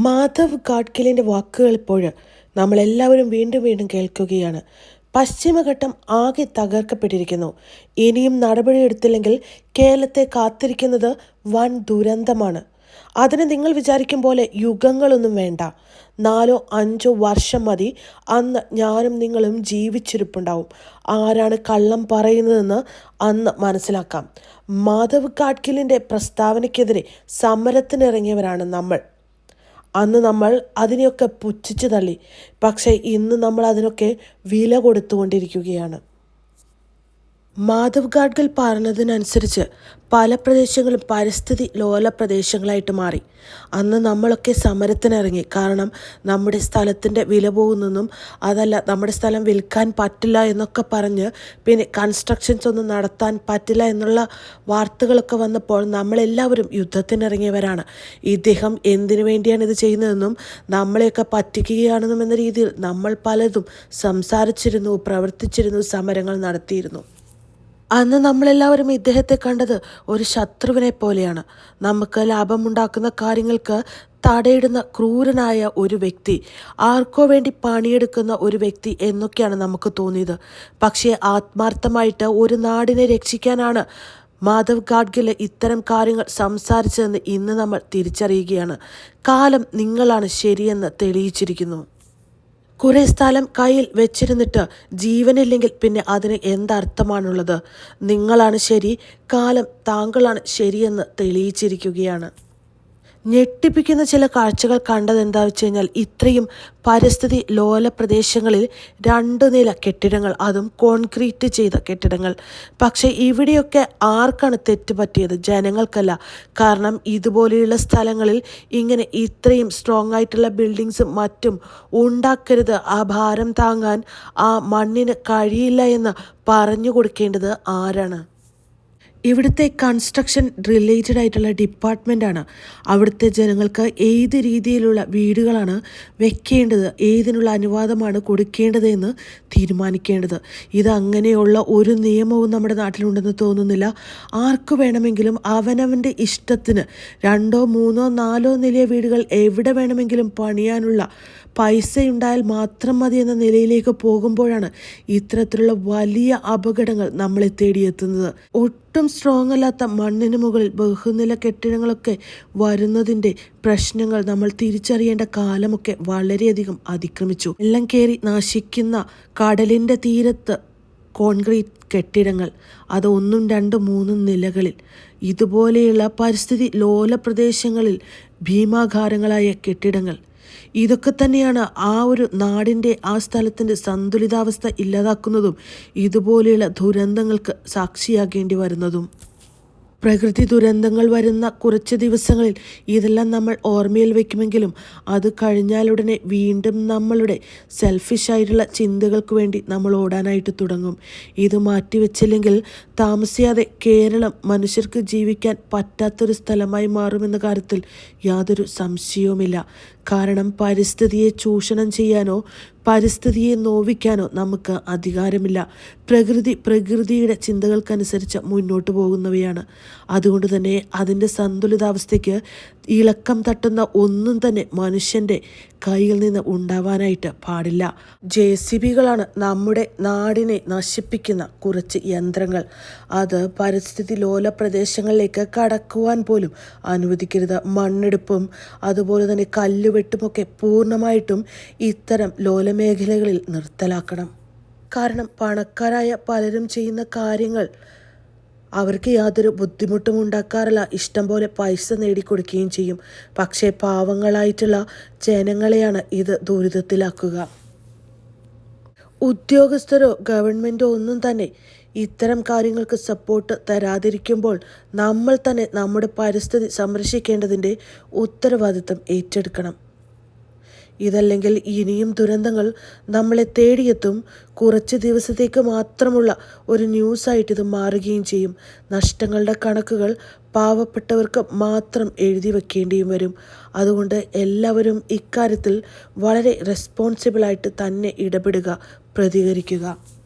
മാധവ് ഗാഡ്ഗിലിന്റെ വാക്കുകൾ ഇപ്പോഴും നമ്മളെല്ലാവരും വീണ്ടും വീണ്ടും കേൾക്കുകയാണ്. പശ്ചിമഘട്ടം ആകെ തകർക്കപ്പെട്ടിരിക്കുന്നു. ഇനിയും നടപടിയെടുത്തില്ലെങ്കിൽ കേരളത്തെ കാത്തിരിക്കുന്നത് വൻ ദുരന്തമാണ്. അതിന് നിങ്ങൾ വിചാരിക്കും പോലെ യുഗങ്ങളൊന്നും വേണ്ട. നാലോ അഞ്ചോ വർഷം മതി. അന്ന് ഞാനും നിങ്ങളും ജീവിച്ചിരിപ്പുണ്ടാവും. ആരാണ് കള്ളം പറയുന്നതെന്ന് അന്ന് മനസ്സിലാക്കാം. മാധവ് ഗാഡ്ഗിലിന്റെ പ്രസ്താവനയ്ക്കെതിരെ സമരത്തിനിറങ്ങിയവരാണ് നമ്മൾ. അന്ന് നമ്മൾ അതിനെയൊക്കെ പുച്ഛിച്ചു തള്ളി. പക്ഷേ ഇന്ന് നമ്മൾ അതിനൊക്കെ വില കൊടുത്തുകൊണ്ടിരിക്കുകയാണ്. മാധവ് ഗാഡ്ഗിൽ പറഞ്ഞതിനനുസരിച്ച് പല പ്രദേശങ്ങളും പരിസ്ഥിതി ലോല പ്രദേശങ്ങളായിട്ട് മാറി. അന്ന് നമ്മളൊക്കെ സമരത്തിനിറങ്ങി. കാരണം നമ്മുടെ സ്ഥലത്തിന്റെ വില പോകുന്നെന്നും അതല്ല നമ്മുടെ സ്ഥലം വിൽക്കാൻ പറ്റില്ല എന്നൊക്കെ പറഞ്ഞ് പിന്നെ കൺസ്ട്രക്ഷൻസ് ഒന്നും നടത്താൻ പറ്റില്ല എന്നുള്ള വാർത്തകളൊക്കെ വന്നപ്പോൾ നമ്മളെല്ലാവരും യുദ്ധത്തിനിറങ്ങിയവരാണ്. ഇദ്ദേഹം എന്തിനു വേണ്ടിയാണ് ഇത് ചെയ്യുന്നതെന്നും നമ്മളെയൊക്കെ പറ്റിക്കുകയാണെന്നും എന്ന രീതിയിൽ നമ്മൾ പലതും സംസാരിച്ചിരുന്നു പ്രവർത്തിച്ചിരുന്നു സമരങ്ങൾ നടത്തിയിരുന്നു. അന്ന് നമ്മളെല്ലാവരും ഇദ്ദേഹത്തെ കണ്ടത് ഒരു ശത്രുവിനെ പോലെയാണ്. നമുക്ക് ലാഭമുണ്ടാക്കുന്ന കാര്യങ്ങൾക്ക് തടയിടുന്ന ക്രൂരനായ ഒരു വ്യക്തി ആർക്കോ വേണ്ടി പണിയെടുക്കുന്ന ഒരു വ്യക്തി എന്നൊക്കെയാണ് നമുക്ക് തോന്നിയത്. പക്ഷേ ആത്മാർത്ഥമായിട്ട് ഒരു നാടിനെ രക്ഷിക്കാനാണ് മാധവ് ഗാഡ്ഗിൽ ഇത്തരം കാര്യങ്ങൾ സംസാരിച്ചതെന്ന് ഇന്ന് നമ്മൾ തിരിച്ചറിയുകയാണ്. കാലം നിങ്ങളാണ് ശരിയെന്ന് തെളിയിച്ചിരിക്കുന്നു. കുറേ സ്ഥലം കയ്യിൽ വെച്ചിരുന്നിട്ട് ജീവനില്ലെങ്കിൽ പിന്നെ അതിന് എന്തർത്ഥമാണുള്ളത്? നിങ്ങളാണ് ശരി കാലം താങ്കളാണ് ശരിയെന്ന് തെളിയിച്ചിരിക്കുകയാണ്. ഞെട്ടിപ്പിക്കുന്ന ചില കാഴ്ചകൾ കണ്ടത് എന്താ വെച്ച് കഴിഞ്ഞാൽ ഇത്രയും പരിസ്ഥിതി ലോല പ്രദേശങ്ങളിൽ രണ്ടു നില കെട്ടിടങ്ങൾ അതും കോൺക്രീറ്റ് ചെയ്ത കെട്ടിടങ്ങൾ. പക്ഷേ ഇവിടെയൊക്കെ ആർക്കാണ് തെറ്റ് പറ്റിയത്? ജനങ്ങൾക്കല്ല. കാരണം ഇതുപോലെയുള്ള സ്ഥലങ്ങളിൽ ഇങ്ങനെ ഇത്രയും സ്ട്രോങ് ആയിട്ടുള്ള ബിൽഡിങ്സും മറ്റും ഉണ്ടാക്കരുത്. ആ ഭാരം താങ്ങാൻ ആ മണ്ണിന് കഴിയില്ല എന്ന് പറഞ്ഞു കൊടുക്കേണ്ടത് ആരാണ്? ഇവിടുത്തെ കൺസ്ട്രക്ഷൻ റിലേറ്റഡ് ആയിട്ടുള്ള ഡിപ്പാർട്ട്മെന്റാണ് അവിടുത്തെ ജനങ്ങൾക്ക് ഏത് രീതിയിലുള്ള വീടുകളാണ് വെക്കേണ്ടത് ഏതിനുള്ള അനുവാദമാണ് കൊടുക്കേണ്ടത് എന്ന് തീരുമാനിക്കേണ്ടത്. ഇത് അങ്ങനെയുള്ള ഒരു നിയമവും നമ്മുടെ നാട്ടിലുണ്ടെന്ന് തോന്നുന്നില്ല. ആർക്ക് വേണമെങ്കിലും അവനവന്റെ ഇഷ്ടത്തിന് രണ്ടോ മൂന്നോ നാലോ നിലയ വീടുകൾ എവിടെ വേണമെങ്കിലും പണിയാനുള്ള പൈസ ഉണ്ടായാൽ മാത്രം മതി എന്ന നിലയിലേക്ക് പോകുമ്പോഴാണ് ഇത്തരത്തിലുള്ള വലിയ അപകടങ്ങൾ നമ്മളെ തേടിയെത്തുന്നത്. ഒട്ടും സ്ട്രോങ് അല്ലാത്ത മണ്ണിന് മുകളിൽ ബഹുനില കെട്ടിടങ്ങളൊക്കെ വരുന്നതിന്റെ പ്രശ്നങ്ങൾ നമ്മൾ തിരിച്ചറിയേണ്ട കാലമൊക്കെ വളരെയധികം അതിക്രമിച്ചു. എല്ലാം കയറി നശിക്കുന്ന കടലിന്റെ തീരത്ത് കോൺക്രീറ്റ് കെട്ടിടങ്ങൾ അത് ഒന്നും രണ്ടും മൂന്നും നിലകളിൽ. ഇതുപോലെയുള്ള പരിസ്ഥിതി ലോല പ്രദേശങ്ങളിൽ ഭീമാകാരങ്ങളായ കെട്ടിടങ്ങൾ ഇതൊക്കെ തന്നെയാണ് ആ ഒരു നാടിന്റെ ആ സ്ഥലത്തിന്റെ സന്തുലിതാവസ്ഥ ഇല്ലാതാക്കുന്നതും ഇതുപോലെയുള്ള ദുരന്തങ്ങൾക്ക് സാക്ഷിയാകേണ്ടി വരുന്നതും. പ്രകൃതി ദുരന്തങ്ങൾ വരുന്ന കുറച്ച് ദിവസങ്ങളിൽ ഇതെല്ലാം നമ്മൾ ഓർമ്മയിൽ വയ്ക്കുമെങ്കിലും അത് കഴിഞ്ഞാലുടനെ വീണ്ടും നമ്മളുടെ സെൽഫിഷായിട്ടുള്ള ചിന്തകൾക്ക് വേണ്ടി നമ്മൾ ഓടാനായിട്ട് തുടങ്ങും. ഇത് മാറ്റിവെച്ചില്ലെങ്കിൽ താമസിയാതെ കേരളം മനുഷ്യർക്ക് ജീവിക്കാൻ പറ്റാത്തൊരു സ്ഥലമായി മാറുമെന്ന കാര്യത്തിൽ യാതൊരു സംശയവുമില്ല. കാരണം പരിസ്ഥിതിയെ ചൂഷണം ചെയ്യാനോ പരിസ്ഥിതിയെ നോവിക്കാനോ നമുക്ക് അധികാരമില്ല. പ്രകൃതി പ്രകൃതിയുടെ ചിന്തകൾക്കനുസരിച്ച് മുന്നോട്ട് പോകുന്നവയാണ്. അതുകൊണ്ട് തന്നെ അതിന്റെ സന്തുലിതാവസ്ഥയ്ക്ക് ഇളക്കം തട്ടുന്ന ഒന്നും തന്നെ മനുഷ്യന്റെ കയ്യിൽ നിന്ന് ഉണ്ടാവാനായിട്ട് പാടില്ല. ജെ സി ബികളാണ് നമ്മുടെ നാടിനെ നശിപ്പിക്കുന്ന കുറച്ച് യന്ത്രങ്ങൾ. അത് പരിസ്ഥിതി ലോല പ്രദേശങ്ങളിലേക്ക് കടക്കുവാൻ പോലും അനുവദിക്കരുത്. മണ്ണെടുപ്പും അതുപോലെ തന്നെ കല്ലുവെട്ടുമൊക്കെ പൂർണമായിട്ടും ഇത്തരം ലോലമേഖലകളിൽ നിർത്തലാക്കണം. കാരണം പണക്കാരായ പലരും ചെയ്യുന്ന കാര്യങ്ങൾ അവർക്ക് യാതൊരു ബുദ്ധിമുട്ടും ഉണ്ടാക്കാറില്ല. ഇഷ്ടം പോലെ പൈസ നേടിക്കൊടുക്കുകയും ചെയ്യും. പക്ഷേ പാവങ്ങളായിട്ടുള്ള ജനങ്ങളെയാണ് ഇത് ദുരിതത്തിലാക്കുക. ഉദ്യോഗസ്ഥരോ ഗവൺമെന്റോ ഒന്നും തന്നെ ഇത്തരം കാര്യങ്ങൾക്ക് സപ്പോർട്ട് തരാതിരിക്കുമ്പോൾ നമ്മൾ തന്നെ നമ്മുടെ പരിസ്ഥിതി സംരക്ഷിക്കേണ്ടതിന്റെ ഉത്തരവാദിത്തം ഏറ്റെടുക്കണം. ഇതല്ലെങ്കിൽ ഇനിയും ദുരന്തങ്ങൾ നമ്മളെ തേടിയെത്തും. കുറച്ച് ദിവസത്തേക്ക് മാത്രമുള്ള ഒരു ന്യൂസായിട്ട് ഇത് മാറുകയും ചെയ്യും. നഷ്ടങ്ങളുടെ കണക്കുകൾ പാവപ്പെട്ടവർക്ക് മാത്രം എഴുതി വെക്കേണ്ടിയും വരും. അതുകൊണ്ട് എല്ലാവരും ഇക്കാര്യത്തിൽ വളരെ റെസ്പോൺസിബിളായിട്ട് തന്നെ ഇടപെടുക പ്രതികരിക്കുക.